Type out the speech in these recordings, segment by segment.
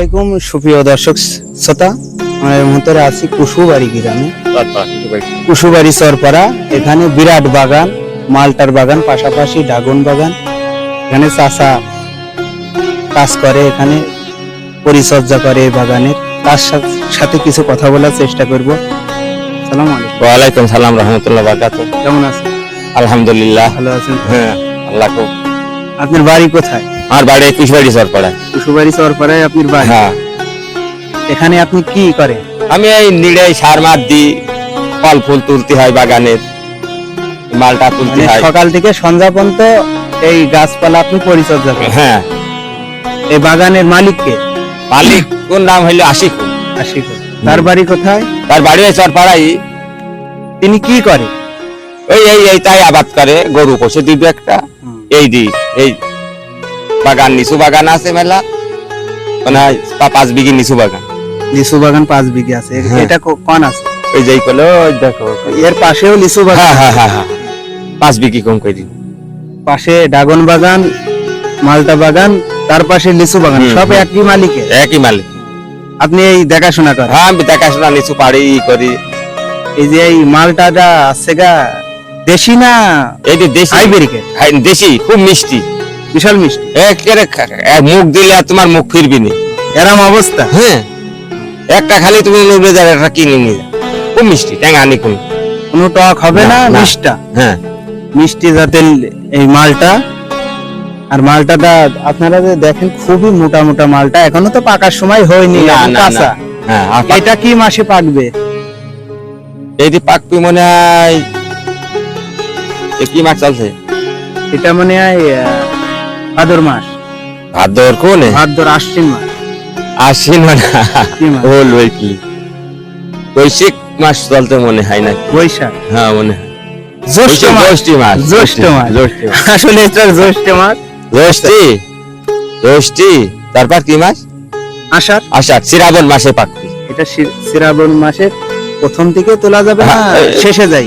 আলাইকুম সুপ্রিয় দর্শক শ্রোতা। আমরা এই মুহূর্তে আছি কুশুবাড়ি গ্রামে। কুশুবাড়ি চরপাড়া এখানে বিরাট বাগান মালটার বাগান পাশাপাশি ড্রাগন বাগান। এখানে চাষা কাজ করে এখানে পরিচর্যা করে এই বাগানের। তার সাথে কিছু কথা বলার চেষ্টা করব। সালাম আলাইকুম। ওয়ালাইকুম সালাম রহমতুল্লাহ বারকাত কেমন আছেন? আলহামদুলিল্লাহ। ভালো আছেন হ্যাঁ আল্লাহ আপনার বাড়ি কোথায়? আমার বাড়ি একুশ বাড়ি কুশুবাড়ি চরপাড়ায় আপনার বাড়ি? হ্যাঁ। এখানে আপনি কি করেন? আমি এই নিড়ে সার মার দিই ফল ফুল তুলতে হয় বাগানের মালটা তুলতে মানে হয়। সকাল থেকে সন্ধ্যা পর্যন্ত এই গাছপালা আপনি পরিচর্যা করেন? হ্যাঁ। এই বাগানের মালিককে? মালিক কোন নাম হইল আশিক আশিক তার বাড়ি কোথায়? তার বাড়ি ওই চরপাড়াই তিনি কি করে? ওই এই এই তাই আবাদ করে গরু পোষে দিবে একটা। এই দি এই বাগান নিচু বাগান আছে মেলা? মানে পাঁচ বিঘি নিচু বাগান। লিচু বাগান পাঁচ বিঘে আছে। হ্যাঁ। এটা কোন আছে? ওই যেই কলো দেখো। এর পাশেও লিচু বাগান হ্যাঁ হ্যাঁ হ্যাঁ হ্যাঁ। পাঁচ বিঘি কম করে দিন। পাশে ড্রাগন বাগান মালটা বাগান তার পাশে লিচু বাগান। সব একই মালিকের? একই মালিক। আপনি এই দেখাশোনা করেন। হ্যাঁ আমি দেখাশোনা নিচু পাড়ি করি। এই যে এই মালটাটা আছে গা দেশি না এই যে দেশি? দেশি খুব মিষ্টি। বিশাল মিষ্টি। এক মুখ দিলে আর তোমার মুখ ফিরবি না। এরম অবস্থা? হ্যাঁ। একটা খালি তুমি নেবে যাবে একটা কিনে নিয়ে যাও খুব মিষ্টি ট্যাঙ্গা আনি কোন। কোনো টক হবে না। মিষ্টা হ্যাঁ। মিষ্টি জাতের এই মালটা আর মালটাটা আপনারা যে দেখেন খুবই মোটা মোটা মালটা এখনও তো পাকার সময় হয়নি না, না, কাঁচা। হ্যাঁ এটা কি মাসে পাকবে? এই যে পাকপি মনে হয় কি মাছ চলছে? এটা মনে হয় ভাদর মাস। ভাদর কোনে? ভাদর আশ্বিন মাস। আশ্বিন মানে? মাস? কি বৈশিক মাস চলতে মনে হয় না বৈশাখ। হ্যাঁ মনে হয়। জ্যৈষ্ঠ মাস। জ্যৈষ্ঠী মাস। আসলে এটা জ্যৈষ্ঠ মাস। জ্যৈষ্ঠী? জ্যৈষ্ঠী? তারপর কি মাস? আষাঢ়। আষাঢ় শ্রাবণ মাসে পাকবি এটা শ্রাবণ মাসের প্রথম দিকে তোলা যাবে না হ্যাঁ, শেষে যাই।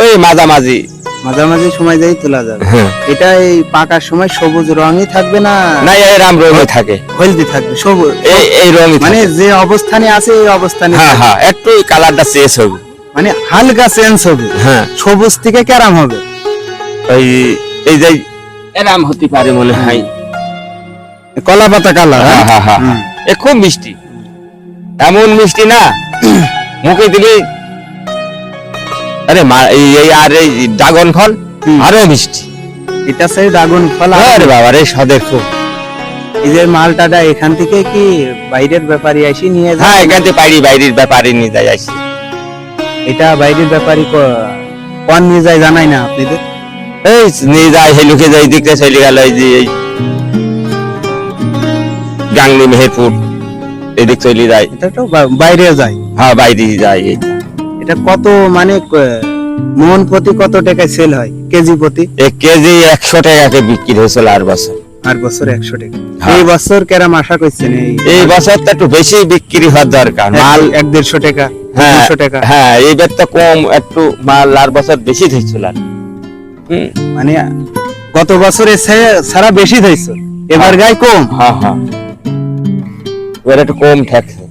ওই মাঝামাঝি। মাঝামাঝি সময় যাই তোলা যাবে। হ্যাঁ। এটা এই পাকার সময় সবুজ রঙই থাকবে না? না এই রাম রঙে থাকে। হলদি থাকবে সবুজ। এই এই রঙই মানে যে অবস্থানে আছে এই অবস্থানে হ্যাঁ হ্যাঁ একটু কালারটা চেঞ্জ হবে। মানে হালকা চেঞ্জ হবে। হ্যাঁ। সবুজ থেকে ক্যারাম হবে। ওই এই যে এরাম হতে পারে মনে হয়। কলা পাতা কালার হ্যাঁ হ্যাঁ হ্যাঁ। হুম। এ খুব মিষ্টি। এমন মিষ্টি না। মুখে দিলে আরে এই আর এই ড্রাগন ফল। আরও মিষ্টি। এটা সেই ড্রাগন ফল আর বাবা রে সদের খুব যে মালটাটা এখান থেকে কি বাইরের ব্যাপারী এসে নিয়ে হ্যাঁ এখান থেকে পাইরি বাইরের ব্যাপারে নিয়ে যায় আসি। এটা বাইরের ব্যাপারী কোন নিয়ে যায় জানাই না আপনাদের? এই নিয়ে যায় সেই লুকে যায় দিকটা চলে গেল এই যে এই গাংলি মেহেরপুর। এদিক চলে যায়। এটা তো বাইরে যায়। হ্যাঁ বাইরে যায়। এই। এটা কত মানে মন প্রতি কত টাকায় সেল হয়? কেজি প্রতি? এক কেজি একশো টাকাকে বিক্রি হয়েছিল আর বছর। আর বছর একশো টাকা। হ্যাঁ। এই বছর কেরাম আশা করছেন এই? এই বছর তো একটু বেশি বিক্রি হওয়ার দরকার মাল এক দেড়শো টাকা হ্যাঁ টাকা। হ্যাঁ এইবার তো কম একটু মাল আর বছর বেশি হুম, মানে গত বছরে সারা বেশি ধরছে এবার গায়ে কম। হ্যাঁ হ্যাঁ। এবার একটু কম ঠেকছে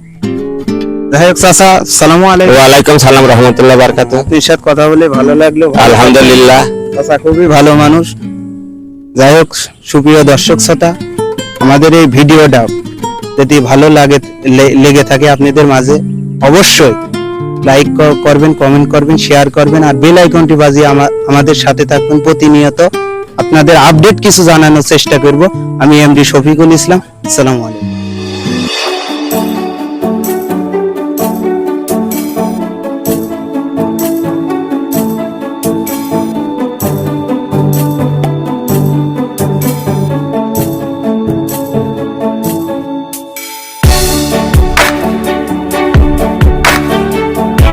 যাই হোক চাচা সালামু আলাইকুম। ওয়ালাইকুম সালাম রহমতুল্লাহ বারকাত। আপনার সাথে কথা বলে ভালো লাগল আলহামদুলিল্লাহ। চাচা খুবই ভালো মানুষ। যাই হোক সুপ্রিয় দর্শক শ্রোতা আমাদের এই ভিডিওটা যদি ভালো লাগে লেগে থাকে আপনাদের মাঝে অবশ্যই লাইক করবেন কমেন্ট করবেন শেয়ার করবেন আর বেল আইকনটি বাজিয়ে আমা- আমাদের সাথে থাকবেন প্রতিনিয়ত। আপনাদের আপডেট কিছু জানানোর চেষ্টা করব। আমি এমডি শফিকুল ইসলাম আসসালামু আলাইকুম।